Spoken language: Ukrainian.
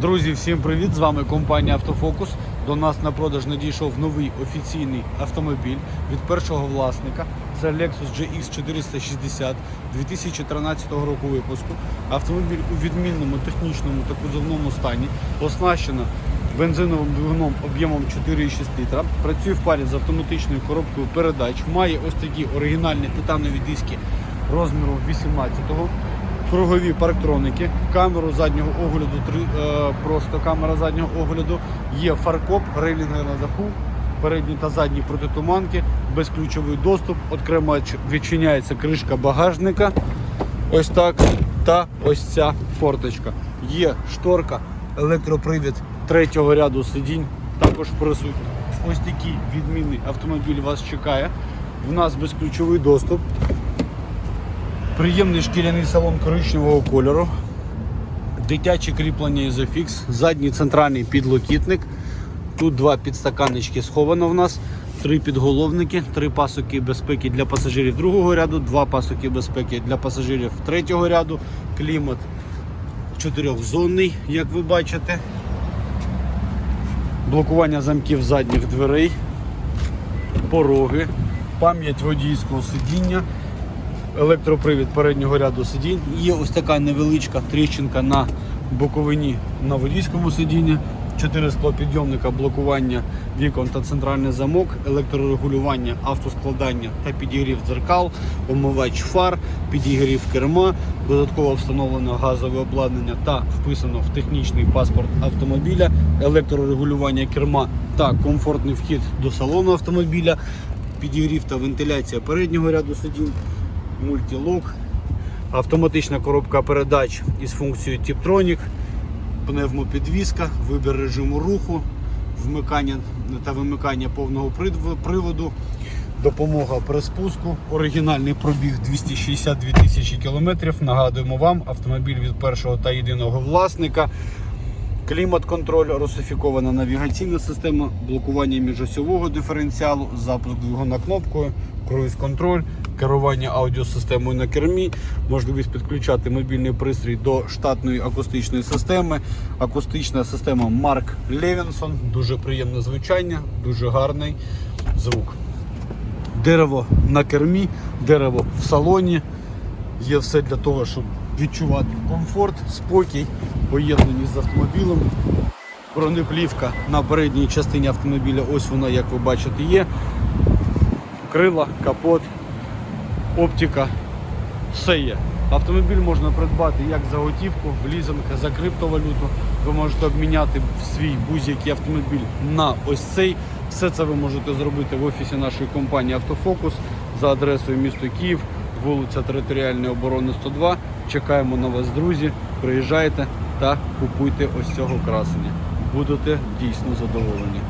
Друзі, всім привіт! З вами компанія Автофокус. До нас на продаж надійшов новий офіційний автомобіль від першого власника. Це Lexus GX 460 2013 року випуску. Автомобіль у відмінному технічному та кузовному стані. Оснащено бензиновим двигуном об'ємом 4,6 літра. Працює в парі з автоматичною коробкою передач. Має ось такі оригінальні титанові диски розміру 18-го кругові парктроники, камеру заднього огляду, е, просто камера заднього огляду, є фаркоп, рейлінги на даху, передні та задні протитуманки, безключовий доступ, окремо відчиняється кришка багажника. Ось так. Та ось ця форточка. Є шторка, електропривід третього ряду сидінь, також присутній. Ось такий відмінний автомобіль вас чекає. В нас безключовий доступ. Приємний шкіряний салон коричневого кольору. Дитяче кріплення Ізофікс, задній центральний підлокітник. Тут два підстаканнички сховано в нас, три підголовники, три пасоки безпеки для пасажирів другого ряду, два пасоки безпеки для пасажирів третього ряду, клімат чотирьохзонний, як ви бачите. Блокування замків задніх дверей, пороги, пам'ять водійського сидіння електропривід переднього ряду сидінь. Є ось така невеличка тріщинка на боковині на водійському сидінні. Чотири склопідйомника, блокування вікон та центральний замок, електрорегулювання, автоскладання та підігрів дзеркал, омивач фар, підігрів керма, додатково встановлено газове обладнання та вписано в технічний паспорт автомобіля, електрорегулювання керма та комфортний вхід до салону автомобіля, підігрів та вентиляція переднього ряду сидінь, мультилок, автоматична коробка передач із функцією Tiptronic, пневмопідвізка, вибір режиму руху, вмикання та вимикання повного приводу, допомога при спуску, оригінальний пробіг 262 тисячі кілометрів. Нагадуємо вам, автомобіль від першого та єдиного власника. Клімат-контроль, русифікована навігаційна система, блокування міжосьового диференціалу, запуск двигуна кнопкою, круїз-контроль, керування аудіосистемою на кермі, можливість підключати мобільний пристрій до штатної акустичної системи. Акустична система Марк Левінсон, дуже приємне звучання, дуже гарний звук. Дерево на кермі, дерево в салоні. Є все для того, щоб відчувати комфорт, спокій, поєднані з автомобілем. Бронеплівка на передній частині автомобіля, ось вона, як ви бачите, є. Крила, капот, оптика, все є. Автомобіль можна придбати як за готівку, в лізинг, за криптовалюту. Ви можете обміняти свій будь-який автомобіль на ось цей. Все це ви можете зробити в офісі нашої компанії Автофокус за адресою місто Київ, вулиця Територіальної оборони 102. Чекаємо на вас, друзі. Приїжджайте та купуйте ось цього красення. Будете дійсно задоволені.